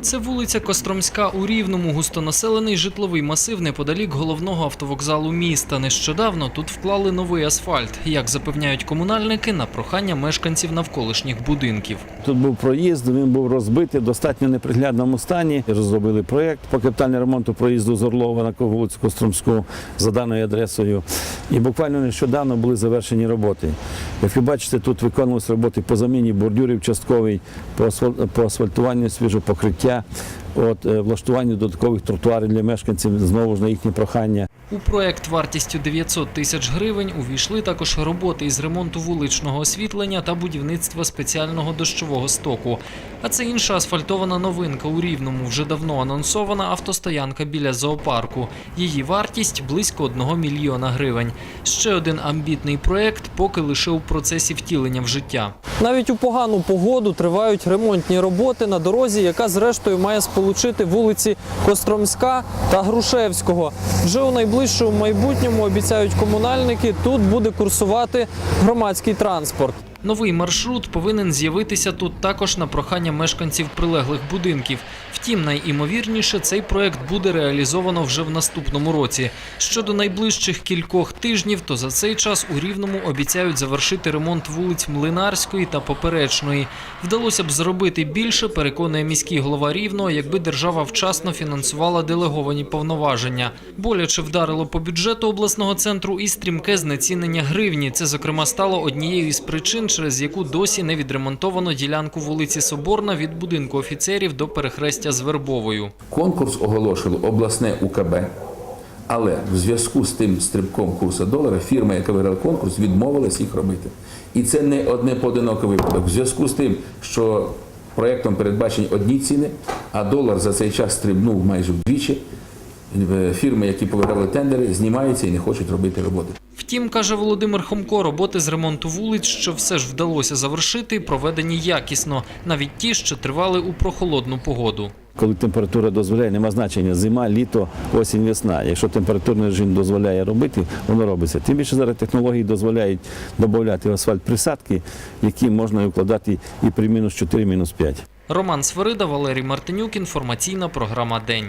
Це вулиця Костромська у Рівному, густонаселений житловий масив неподалік головного автовокзалу міста. Нещодавно тут вклали новий асфальт, як запевняють комунальники, на прохання мешканців навколишніх будинків. Тут був проїзд, він був розбитий в достатньо неприглядному стані. Розробили проєкт по капітальному ремонту проїзду з Орлова на вулицю Костромську за даною адресою. І буквально нещодавно були завершені роботи. Як ви бачите, тут виконувалися роботи по заміні бордюрів частковий, по асфальтуванню свіжого покриття, От, е, влаштуванню додаткових тротуарів для мешканців, знову ж на їхнє прохання. У проект вартістю 900 тисяч гривень увійшли також роботи із ремонту вуличного освітлення та будівництва спеціального дощового стоку. А це інша асфальтована новинка у Рівному, вже давно анонсована автостоянка біля зоопарку. Її вартість близько 1 мільйона гривень. Ще один амбітний проект, поки лише у процесі втілення в життя. Навіть у погану погоду тривають ремонтні роботи на дорозі, яка зрештою має сполучити вулиці Костромська та Грушевського. Вже у найближчому майбутньому обіцяють комунальники. Тут буде курсувати громадський транспорт. Новий маршрут повинен з'явитися тут також на прохання мешканців прилеглих будинків. Втім, найімовірніше цей проект буде реалізовано вже в наступному році. Щодо найближчих кількох тижнів, то за цей час у Рівному обіцяють завершити ремонт вулиць Млинарської та Поперечної. Вдалося б зробити більше, переконує міський голова Рівного, якби держава вчасно фінансувала делеговані повноваження. Боляче вдарило по бюджету обласного центру і стрімке знецінення гривні. Це, зокрема, стало однією із причин, через яку досі не відремонтовано ділянку вулиці Соборна від будинку офіцерів до перехрестя з Вербовою. Конкурс оголошило обласне УКБ, але в зв'язку з тим стрибком курсу долара фірма, яка виграла конкурс, відмовилась їх робити. І це не одне поодинокий випадок. В зв'язку з тим, що проєктом передбачені одні ціни, а долар за цей час стрибнув майже вдвічі. Е, Фірми, які повиграли тендери, знімаються і не хочуть робити роботи. Втім, каже Володимир Хомко, роботи з ремонту вулиць, що все ж вдалося завершити, проведені якісно, навіть ті, що тривали у прохолодну погоду. Коли температура дозволяє, нема значення зима, літо, осінь, весна. Якщо температурний режим дозволяє робити, воно робиться. Тим більше зараз технології дозволяють додати в асфальт присадки, які можна укладати і при мінус 4, мінус 5. Роман Свирида, Валерій Мартинюк, інформаційна програма День.